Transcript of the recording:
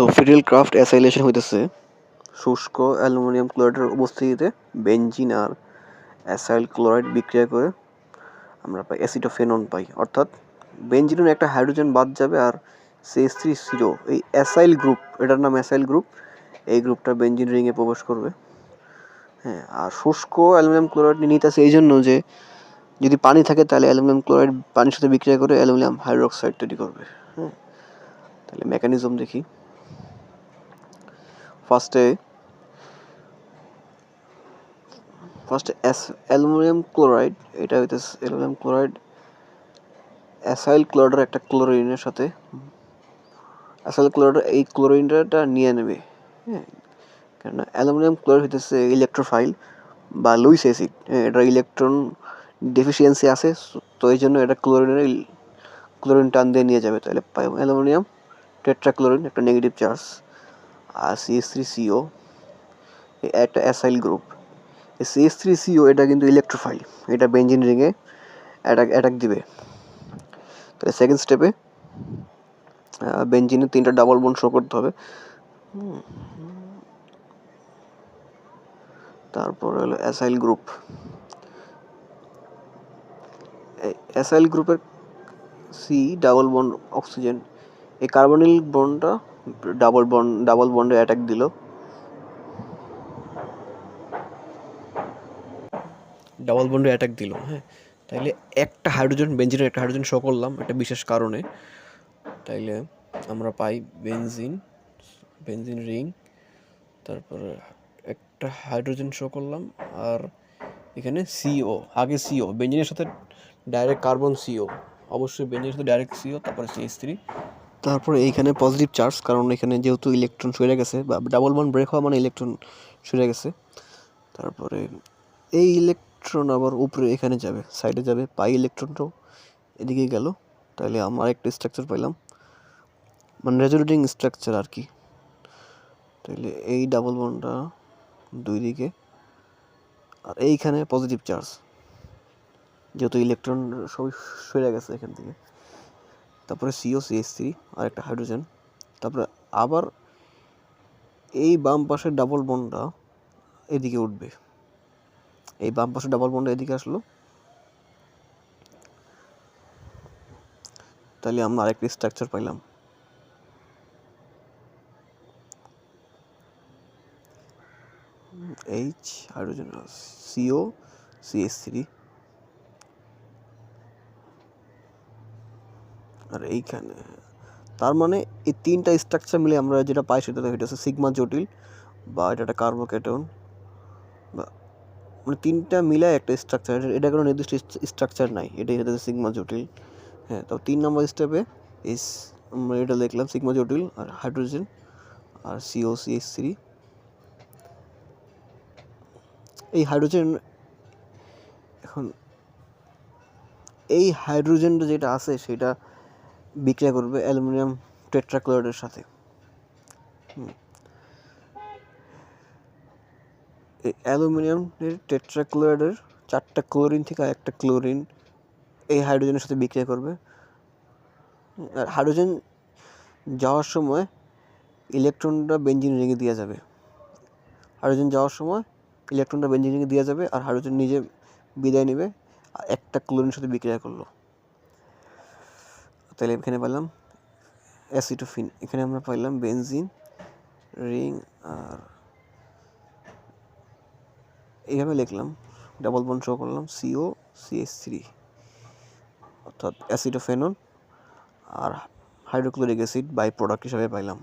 তো fiddle craft acylation হইতেছে। শুষ্ক অ্যালুমিনিয়াম ক্লোরাইডের উপস্থিতিতে বেঞ্জিন আর অ্যাসাইল ক্লোরাইড বিক্রিয়া করে আমরা পাই অ্যাসিটোফেনন পাই। অর্থাৎ বেঞ্জিনের একটা হাইড্রোজেন বাদ যাবে আর সিএস থ্রি সিরো এই অ্যাসাইল গ্রুপ, এটার নাম অ্যাসাইল গ্রুপ, এই গ্রুপটা বেঞ্জিন রিংয়ে প্রবেশ করবে। হ্যাঁ আর শুষ্ক অ্যালুমিনিয়াম ক্লোরাইড নিতেছে এই জন্য যে যদি পানি থাকে তাহলে অ্যালুমিনিয়াম ক্লোরাইড পানির সাথে বিক্রিয়া করে অ্যালুমিনিয়াম হাইড্রোক্সাইড তৈরি করবে। হ্যাঁ তাহলে মেকানিজম দেখি। ফার্স্টে ফার্স্টে অ্যালুমিনিয়াম ক্লোরাইড, এটা হইতেছে অ্যালুমিনিয়াম ক্লোরাইড, অ্যাসাইল ক্লোরাইডের একটা ক্লোরিনের সাথে, অ্যাসাইল ক্লোরাইড এই ক্লোরিনটা নিয়ে নেবে হ্যাঁ কেননা অ্যালুমিনিয়াম ক্লোরাইড হইতেছে ইলেকট্রোফাইল বা লুইস অ্যাসিড হ্যাঁ এটা ইলেকট্রন ডেফিসিয়েন্সি আছে, তো এই জন্য এটা ক্লোরিনের ক্লোরিন টান দিয়ে নিয়ে যাবে, তাহলে অ্যালুমিনিয়াম টেট্রাক্লোরিন, একটা নেগেটিভ চার্জ আর সিএস থ্রি সিও একটা অ্যাসাইল গ্রুপ এই সিএস থ্রি সিও এটা কিন্তু ইলেকট্রোফাইল এটা বেঞ্জিন রিংয়ে অ্যাটাক অ্যাটাক দিবে। তাহলে সেকেন্ড স্টেপে বেঞ্জিনে তিনটা ডাবল বোন শো করতে হবে। তারপর হলো অ্যাসাইল গ্রুপ অ্যাসাইল গ্রুপের সি ডাবল বন্ড অক্সিজেন এই কার্বনিল বন্ডটা ডাবল বন্ড ডাবল বন্ডে অ্যাটাক দিল। ডাবল বন্ডে অ্যাটাক দিল হ্যাঁ। তাইলে একটা হাইড্রোজেন বেঞ্জিনের একটা হাইড্রোজেন শো করলাম একটা বিশেষ কারণে। তাইলে আমরা পাই বেনজিন বেনজিন রিং তারপর একটা হাইড্রোজেন শো করলাম, আর এখানে সিও আগে সিও বেঞ্জিনের সাথে ডাইরেক্ট কার্বন সিও অবশ্যই বেঞ্জিনের সাথে ডাইরেক্ট সিও তারপরে সিএস থ্রি তারপরে এইখানে পজিটিভ চার্জ কারণ এখানে যেহেতু ইলেকট্রন সরে গেছে, বা ডাবল বন্ড ব্রেক হওয়া মানে ইলেকট্রন সরে গেছে। তারপরে এই ইলেকট্রন আবার উপরে এখানে যাবে সাইডে যাবে, পাই ইলেকট্রনটাও এদিকে গেল। তাহলে আমার একটা স্ট্রাকচার পাইলাম মানে রেজুলেটিং স্ট্রাকচার আর কি। তাহলে এই ডাবল বন্ডটা দুই দিকে, আর এইখানে পজিটিভ চার্জ যেহেতু ইলেকট্রন সবই সরে গেছে এখান থেকে। তারপরে সিও সিএস থ্রি আর একটা হাইড্রোজেন তারপরে আবার এই বাম পাশের ডাবল বন্ডটা এদিকে উঠবে। এই বাম পাশের ডাবল বন্ডটা এদিকে আসলো। তাহলে আমরা আরেকটি স্ট্রাকচার পাইলাম। H hydrogen CO CS three আর এইখানে। তার মানে এই তিনটা স্ট্রাকচার মিলে আমরা যেটা পাই সেটা হচ্ছে সিগমা জটিল বা এটা একটা কার্বোকেটন বা মানে তিনটা মিলে একটা স্ট্রাকচার এটা কোনো নির্দিষ্ট স্ট্রাকচার নাই, এটাই হচ্ছে সিগমা জটিল। হ্যাঁ তো তিন নম্বর স্টেপে ইস আমরা এটা দেখলাম সিগমা জটিল আর হাইড্রোজেন আর সিও সিএস থ্রি এই হাইড্রোজেন এখন এই হাইড্রোজেনটা যেটা আছে সেটা বিক্রিয়া করবে অ্যালুমিনিয়াম টেট্রাক্লোরাইডের সাথে। এই অ্যালুমিনিয়ামের টেট্রাক্লোরাইডের চারটা ক্লোরিন থেকে একটা ক্লোরিন এই হাইড্রোজেনের সাথে বিক্রিয়া করবে। আর হাইড্রোজেন যাওয়ার সময় ইলেকট্রনটা বেঞ্জিন রিঙে দেওয়া যাবে। হাইড্রোজেন যাওয়ার সময় ইলেকট্রনটা বেঞ্জিন রিঙে দেওয়া যাবে আর হাইড্রোজেন নিজে বিদায় নেবে আর একটা ক্লোরিনের সাথে বিক্রিয়া করল। তাহলে এখানে পেলাম অ্যাসিটোফিন এখানে আমরা পাইলাম বেনজিন রিং আর এইভাবে লিখলাম ডাবল বন শো করলাম সিও সিএস থ্রি অর্থাৎ অ্যাসিটোফেনন আর হাইড্রোক্লোরিক অ্যাসিড বাই প্রোডাক্ট হিসাবে পাইলাম।